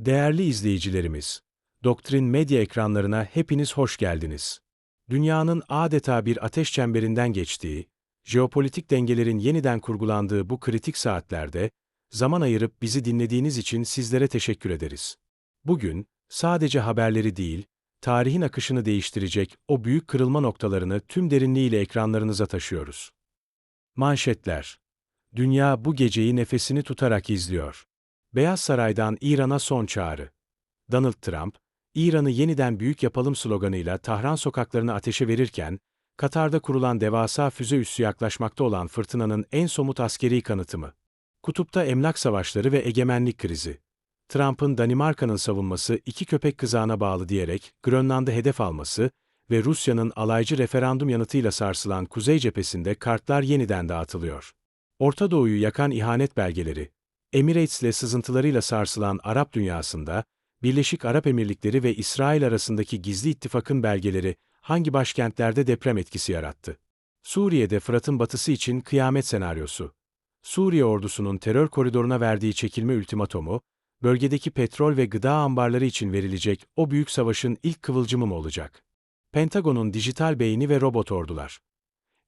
Değerli izleyicilerimiz, Doktrin Medya ekranlarına hepiniz hoş geldiniz. Dünyanın adeta bir ateş çemberinden geçtiği, jeopolitik dengelerin yeniden kurgulandığı bu kritik saatlerde, zaman ayırıp bizi dinlediğiniz için sizlere teşekkür ederiz. Bugün, sadece haberleri değil, tarihin akışını değiştirecek o büyük kırılma noktalarını tüm derinliğiyle ekranlarınıza taşıyoruz. Manşetler Dünya bu geceyi nefesini tutarak izliyor. Beyaz Saray'dan İran'a son çağrı. Donald Trump, İran'ı yeniden büyük yapalım sloganıyla Tahran sokaklarını ateşe verirken, Katar'da kurulan devasa füze üssü yaklaşmakta olan fırtınanın en somut askeri kanıtı Kutupta emlak savaşları ve egemenlik krizi. Trump'ın Danimarka'nın savunması iki köpek kızağına bağlı diyerek Grönland'ı hedef alması ve Rusya'nın alaycı referandum yanıtıyla sarsılan Kuzey cephesinde kartlar yeniden dağıtılıyor. Orta Doğu'yu yakan ihanet belgeleri, Emirates'le sızıntılarıyla sarsılan Arap dünyasında, Birleşik Arap Emirlikleri ve İsrail arasındaki gizli ittifakın belgeleri hangi başkentlerde deprem etkisi yarattı? Suriye'de Fırat'ın batısı için kıyamet senaryosu. Suriye ordusunun terör koridoruna verdiği çekilme ultimatomu, bölgedeki petrol ve gıda ambarları için verilecek o büyük savaşın ilk kıvılcımı mı olacak? Pentagon'un dijital beyni ve robot ordular.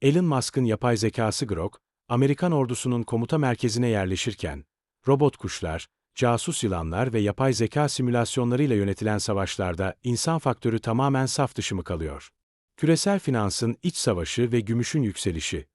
Elon Musk'ın yapay zekası Grok, Amerikan ordusunun komuta merkezine yerleşirken, robot kuşlar, casus yılanlar ve yapay zeka simülasyonlarıyla yönetilen savaşlarda insan faktörü tamamen saf dışı mı kalıyor? Küresel finansın iç savaşı ve gümüşün yükselişi.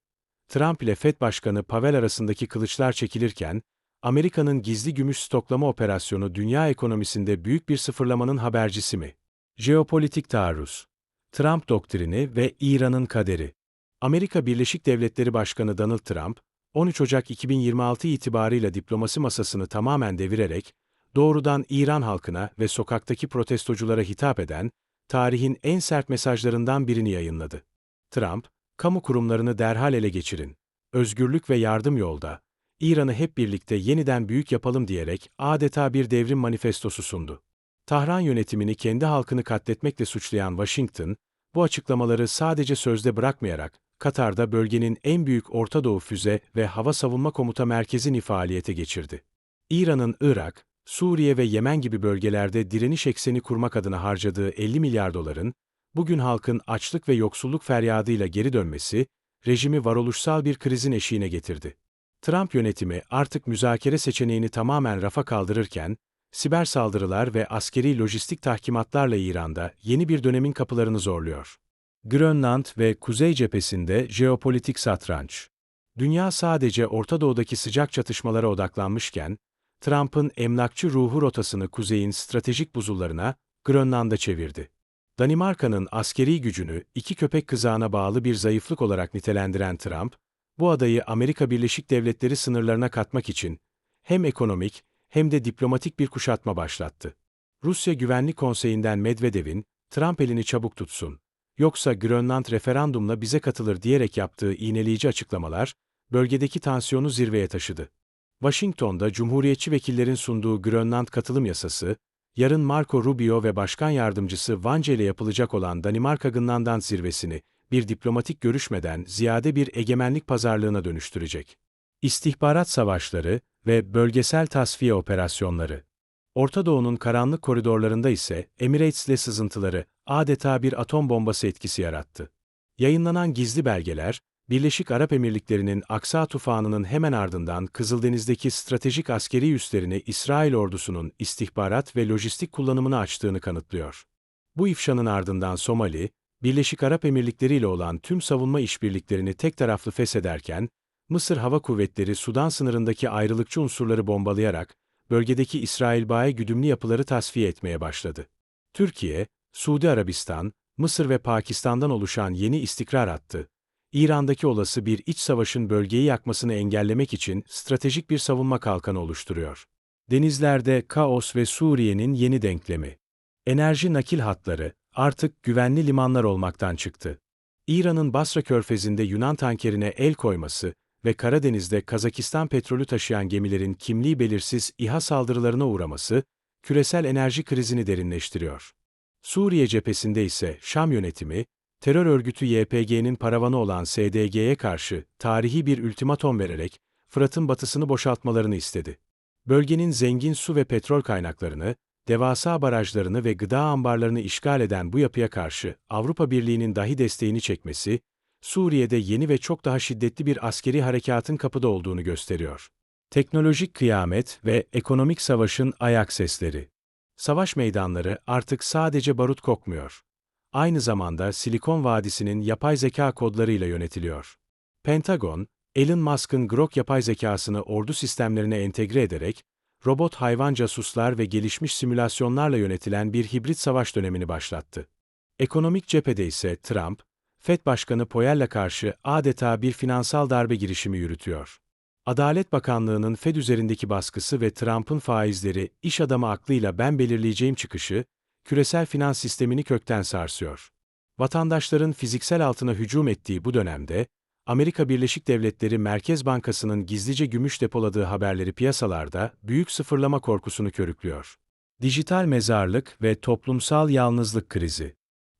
Trump ile Fed Başkanı Pavel arasındaki kılıçlar çekilirken, Amerika'nın gizli gümüş stoklama operasyonu dünya ekonomisinde büyük bir sıfırlamanın habercisi mi? Jeopolitik taarruz. Trump doktrini ve İran'ın kaderi. Amerika Birleşik Devletleri Başkanı Donald Trump, 13 Ocak 2026 itibarıyla diplomasi masasını tamamen devirerek, doğrudan İran halkına ve sokaktaki protestoculara hitap eden, tarihin en sert mesajlarından birini yayınladı. Trump, kamu kurumlarını derhal ele geçirin, özgürlük ve yardım yolda, İran'ı hep birlikte yeniden büyük yapalım diyerek adeta bir devrim manifestosu sundu. Tahran yönetimini kendi halkını katletmekle suçlayan Washington, bu açıklamaları sadece sözde bırakmayarak, Katar'da bölgenin en büyük Orta Doğu füze ve hava savunma komuta merkezini faaliyete geçirdi. İran'ın Irak, Suriye ve Yemen gibi bölgelerde direniş ekseni kurmak adına harcadığı 50 milyar doların, bugün halkın açlık ve yoksulluk feryadıyla geri dönmesi, rejimi varoluşsal bir krizin eşiğine getirdi. Trump yönetimi artık müzakere seçeneğini tamamen rafa kaldırırken, siber saldırılar ve askeri lojistik tahkimatlarla İran'da yeni bir dönemin kapılarını zorluyor. Grönland ve Kuzey cephesinde jeopolitik satranç. Dünya sadece Orta Doğu'daki sıcak çatışmalara odaklanmışken, Trump'ın emlakçı ruhu rotasını kuzeyin stratejik buzullarına, Grönland'a çevirdi. Danimarka'nın askeri gücünü iki köpek kızağına bağlı bir zayıflık olarak nitelendiren Trump, bu adayı Amerika Birleşik Devletleri sınırlarına katmak için hem ekonomik hem de diplomatik bir kuşatma başlattı. Rusya Güvenlik Konseyi'nden Medvedev'in, Trump elini çabuk tutsun, yoksa Grönland referandumla bize katılır diyerek yaptığı iğneleyici açıklamalar, bölgedeki tansiyonu zirveye taşıdı. Washington'da Cumhuriyetçi vekillerin sunduğu Grönland katılım yasası, yarın Marco Rubio ve Başkan Yardımcısı Vance ile yapılacak olan Danimarka-Grönland zirvesini, bir diplomatik görüşmeden ziyade bir egemenlik pazarlığına dönüştürecek. İstihbarat savaşları ve bölgesel tasfiye operasyonları. Orta Doğu'nun karanlık koridorlarında ise Emirates'le sızıntıları adeta bir atom bombası etkisi yarattı. Yayınlanan gizli belgeler, Birleşik Arap Emirlikleri'nin Aksa tufanının hemen ardından Kızıldeniz'deki stratejik askeri üslerini İsrail ordusunun istihbarat ve lojistik kullanımını açtığını kanıtlıyor. Bu ifşanın ardından Somali, Birleşik Arap Emirlikleri ile olan tüm savunma işbirliklerini tek taraflı feshederken, Mısır Hava Kuvvetleri Sudan sınırındaki ayrılıkçı unsurları bombalayarak, bölgedeki İsrail-Bae güdümlü yapıları tasfiye etmeye başladı. Türkiye, Suudi Arabistan, Mısır ve Pakistan'dan oluşan yeni istikrar hattı, İran'daki olası bir iç savaşın bölgeyi yakmasını engellemek için stratejik bir savunma kalkanı oluşturuyor. Denizlerde kaos ve Suriye'nin yeni denklemi. Enerji nakil hatları artık güvenli limanlar olmaktan çıktı. İran'ın Basra körfezinde Yunan tankerine el koyması ve Karadeniz'de Kazakistan petrolü taşıyan gemilerin kimliği belirsiz İHA saldırılarına uğraması, küresel enerji krizini derinleştiriyor. Suriye cephesinde ise Şam yönetimi, terör örgütü YPG'nin paravanı olan SDG'ye karşı tarihi bir ultimatom vererek Fırat'ın batısını boşaltmalarını istedi. Bölgenin zengin su ve petrol kaynaklarını, devasa barajlarını ve gıda ambarlarını işgal eden bu yapıya karşı Avrupa Birliği'nin dahi desteğini çekmesi, Suriye'de yeni ve çok daha şiddetli bir askeri harekatın kapıda olduğunu gösteriyor. Teknolojik kıyamet ve ekonomik savaşın ayak sesleri. Savaş meydanları artık sadece barut kokmuyor. Aynı zamanda Silikon Vadisi'nin yapay zeka kodlarıyla yönetiliyor. Pentagon, Elon Musk'ın Grok yapay zekasını ordu sistemlerine entegre ederek, robot hayvan casuslar ve gelişmiş simülasyonlarla yönetilen bir hibrit savaş dönemini başlattı. Ekonomik cephede ise Trump, FED Başkanı Powell'le karşı adeta bir finansal darbe girişimi yürütüyor. Adalet Bakanlığı'nın Fed üzerindeki baskısı ve Trump'ın faizleri, iş adamı aklıyla ben belirleyeceğim çıkışı, küresel finans sistemini kökten sarsıyor. Vatandaşların fiziksel altına hücum ettiği bu dönemde, Amerika Birleşik Devletleri Merkez Bankası'nın gizlice gümüş depoladığı haberleri piyasalarda büyük sıfırlama korkusunu körüklüyor. Dijital mezarlık ve toplumsal yalnızlık krizi.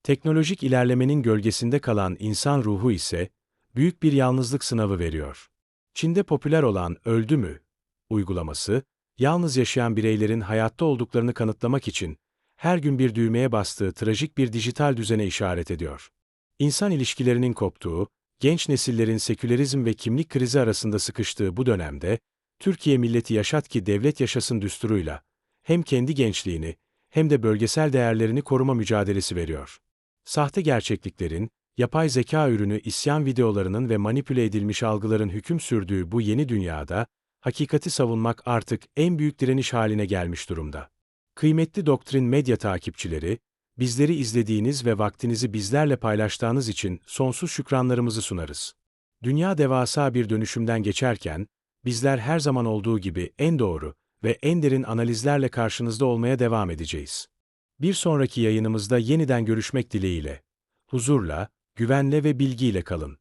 Teknolojik ilerlemenin gölgesinde kalan insan ruhu ise büyük bir yalnızlık sınavı veriyor. Çin'de popüler olan Öldü mü uygulaması, yalnız yaşayan bireylerin hayatta olduklarını kanıtlamak için her gün bir düğmeye bastığı trajik bir dijital düzene işaret ediyor. İnsan ilişkilerinin koptuğu, genç nesillerin sekülerizm ve kimlik krizi arasında sıkıştığı bu dönemde, Türkiye milleti yaşat ki devlet yaşasın düsturuyla, hem kendi gençliğini hem de bölgesel değerlerini koruma mücadelesi veriyor. Sahte gerçekliklerin, yapay zeka ürünü isyan videolarının ve manipüle edilmiş algıların hüküm sürdüğü bu yeni dünyada, hakikati savunmak artık en büyük direniş haline gelmiş durumda. Kıymetli Doktrin Medya takipçileri, bizleri izlediğiniz ve vaktinizi bizlerle paylaştığınız için sonsuz şükranlarımızı sunarız. Dünya devasa bir dönüşümden geçerken, bizler her zaman olduğu gibi en doğru ve en derin analizlerle karşınızda olmaya devam edeceğiz. Bir sonraki yayınımızda yeniden görüşmek dileğiyle. Huzurla, güvenle ve bilgiyle kalın.